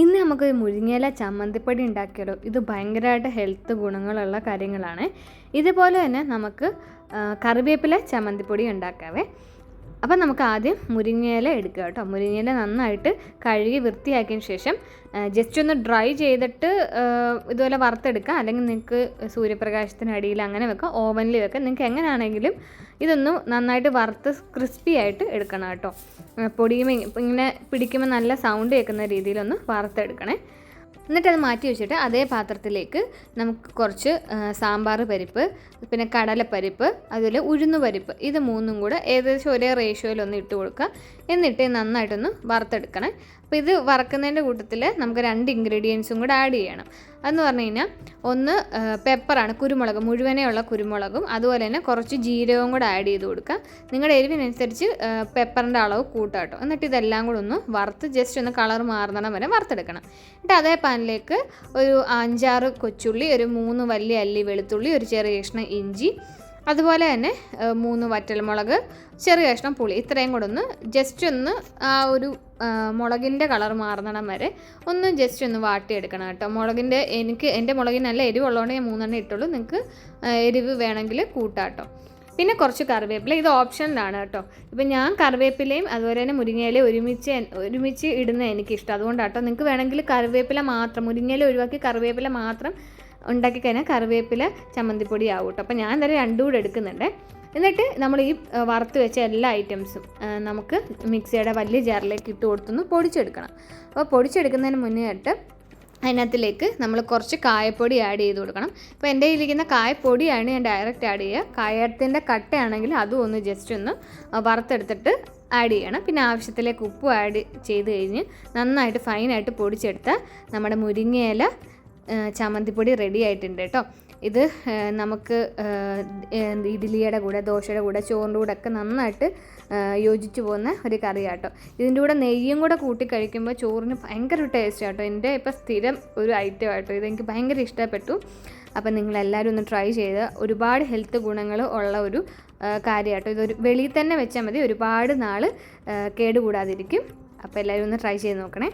ഇന്ന് നമുക്ക് മുരിങ്ങയില ചമ്മന്തിപ്പൊടി ഉണ്ടാക്കിയാലോ? ഇത് ഭയങ്കരമായിട്ട് ഹെൽത്ത് ഗുണങ്ങളുള്ള കാര്യങ്ങളാണ്. ഇതുപോലെ തന്നെ നമുക്ക് കറിവേപ്പില ചമ്മന്തിപ്പൊടി ഉണ്ടാക്കാവേ. അപ്പം നമുക്ക് ആദ്യം മുരിങ്ങയില എടുക്കുക കേട്ടോ. മുരിങ്ങയില നന്നായിട്ട് കഴുകി വൃത്തിയാക്കിയതിന് ശേഷം ജസ്റ്റ് ഒന്ന് ഡ്രൈ ചെയ്തിട്ട് ഇതുപോലെ വറുത്തെടുക്കുക. അല്ലെങ്കിൽ നിങ്ങൾക്ക് സൂര്യപ്രകാശത്തിനടിയിൽ അങ്ങനെ വെക്കുക. ഓവനിൽ വെക്കുക. നിങ്ങൾക്ക് എങ്ങനെയാണെങ്കിലും ഇതൊന്ന് നന്നായിട്ട് വറുത്ത് ക്രിസ്പി ആയിട്ട് എടുക്കണം കേട്ടോ. പൊടിയുമ്പോൾ ഇങ്ങനെ പിടിക്കുമ്പോൾ നല്ല സൗണ്ട് കേൾക്കുന്ന രീതിയിലൊന്ന് വറുത്തെടുക്കണേ. എന്നിട്ട് അത് മാറ്റി വെച്ചിട്ട് അതേ പാത്രത്തിലേക്ക് നമുക്ക് കുറച്ച് സാമ്പാർ പരിപ്പ് പിന്നെ കടലപ്പരിപ്പ് അതുപോലെ ഉഴുന്ന് പരിപ്പ് ഇത് മൂന്നും കൂടെ ഏകദേശം ഒരേ റേഷ്യോയിലൊന്ന് ഇട്ട് കൊടുക്കുക. എന്നിട്ട് നന്നായിട്ടൊന്ന് വറുത്തെടുക്കണം. അപ്പോൾ ഇത് വറക്കുന്നതിന്റെ കൂട്ടത്തിൽ നമുക്ക് രണ്ട് ഇൻഗ്രീഡിയൻസും കൂടെ ആഡ് ചെയ്യണം. അതെന്ന് പറഞ്ഞു കഴിഞ്ഞാൽ ഒന്ന് പെപ്പറാണ് കുരുമുളക് മുഴുവനെയുള്ള കുരുമുളകും അതുപോലെ തന്നെ കുറച്ച് ജീരകവും കൂടെ ആഡ് ചെയ്ത് കൊടുക്കുക. നിങ്ങളുടെ എരിവിനനുസരിച്ച് പെപ്പറിന്റെ അളവ് കൂട്ടുക കേട്ടോ എന്നിട്ട് ഇതെല്ലാം കൂടെ ഒന്ന് വറുത്ത് ജസ്റ്റ് ഒന്ന് കളർ മാറുന്നിടം വരെ വറുത്തെടുക്കണം. എന്നിട്ട് അതേ പാനിലേക്ക് ഒരു അഞ്ചാറ് കൊച്ചുള്ളി ഒരു മൂന്ന് വലിയ അല്ലി വെളുത്തുള്ളി ഒരു ചെറിയ കഷ്ണം ഇഞ്ചി അതുപോലെ തന്നെ മൂന്ന് വറ്റൽമുളക് ചെറിയ കഷ്ണം പുളി ഇത്രയും കൂടെ ഒന്ന് ജസ്റ്റ് ഒന്ന് ആ ഒരു മുളകിന്റെ കളർ മാറുന്നിടം വരെ ഒന്ന് ജസ്റ്റ് ഒന്ന് വാട്ടിയെടുക്കണം കേട്ടോ. മുളകിന്റെ എനിക്ക് എന്റെ മുളകിന് നല്ല എരിവുള്ളതുകൊണ്ട് ഞാൻ മൂന്നെണ്ണം ഇട്ടുള്ളൂ. നിങ്ങൾക്ക് എരിവ് വേണമെങ്കിൽ കൂട്ടാം കേട്ടോ. പിന്നെ കുറച്ച് കറിവേപ്പില ഇത് ഓപ്ഷനിലാണ് കേട്ടോ. ഇപ്പം ഞാൻ കറിവേപ്പിലയും അതുപോലെ തന്നെ മുരിങ്ങയിലയും ഒരുമിച്ച് ഒരുമിച്ച് ഇടുന്ന എനിക്കിഷ്ടം. അതുകൊണ്ടാട്ടോ നിങ്ങൾക്ക് വേണമെങ്കിൽ കറിവേപ്പില മാത്രം മുരിങ്ങയില ഒഴിവാക്കി കറിവേപ്പില മാത്രം ഉണ്ടാക്കി കഴിഞ്ഞാൽ കറിവേപ്പില ചമ്മന്തിപ്പൊടി ആവും കേട്ടോ അപ്പോൾ ഞാൻ എന്തായാലും രണ്ടും കൂടെ എടുക്കുന്നുണ്ട്. എന്നിട്ട് നമ്മൾ ഈ വറുത്ത് വെച്ച എല്ലാ ഐറ്റംസും നമുക്ക് മിക്സിയുടെ വലിയ ജാറിലേക്ക് ഇട്ട് കൊടുത്തൊന്ന് പൊടിച്ചെടുക്കണം. അപ്പോൾ പൊടിച്ചെടുക്കുന്നതിന് മുന്നേ ആയിട്ട് അതിനകത്തിലേക്ക് നമ്മൾ കുറച്ച് കായപ്പൊടി ആഡ് ചെയ്ത് കൊടുക്കണം. ഇപ്പോൾ എന്റെ കയ്യിലിരിക്കുന്ന കായപ്പൊടിയാണ് ഞാൻ ഡയറക്റ്റ് ആഡ് ചെയ്യുക. കായത്തിന്റെ കട്ടയാണെങ്കിൽ അതും ഒന്ന് ജസ്റ്റ് ഒന്ന് വറുത്തെടുത്തിട്ട് ആഡ് ചെയ്യണം. പിന്നെ ആവശ്യത്തിലേക്ക് ഉപ്പും ആഡ് ചെയ്ത് കഴിഞ്ഞ് നന്നായിട്ട് ഫൈനായിട്ട് പൊടിച്ചെടുത്താൽ നമ്മുടെ മുരിങ്ങയില ചമ്മന്തിപ്പൊടി റെഡി ആയിട്ടുണ്ട് കേട്ടോ. ഇത് നമുക്ക് ഇഡ്ലിയുടെ കൂടെ ദോശയുടെ കൂടെ ചോറിന്റെ കൂടെ ഒക്കെ നന്നായിട്ട് യോജിച്ച് പോകുന്ന ഒരു കറിയാട്ടോ ഇതിന്റെ കൂടെ നെയ്യും കൂടെ കൂട്ടി കഴിക്കുമ്പോൾ ചോറിന് ഭയങ്കര ഒരു ടേസ്റ്റ് ആട്ടോ എന്റെ ഇപ്പോൾ സ്ഥിരം ഒരു ഐറ്റം ആട്ടോ ഇതെനിക്ക് ഭയങ്കര ഇഷ്ടപ്പെട്ടു. അപ്പം നിങ്ങളെല്ലാവരും ഒന്ന് ട്രൈ ചെയ്ത് ഒരുപാട് ഹെൽത്ത് ഗുണങ്ങൾ ഉള്ള ഒരു കാര്യമാട്ടോ ഇതൊരു വെളിയിൽ തന്നെ വെച്ചാൽ മതി. ഒരുപാട് നാൾ കേടുകൂടാതിരിക്കും. അപ്പോൾ എല്ലാവരും ഒന്ന് ട്രൈ ചെയ്ത് നോക്കണേ.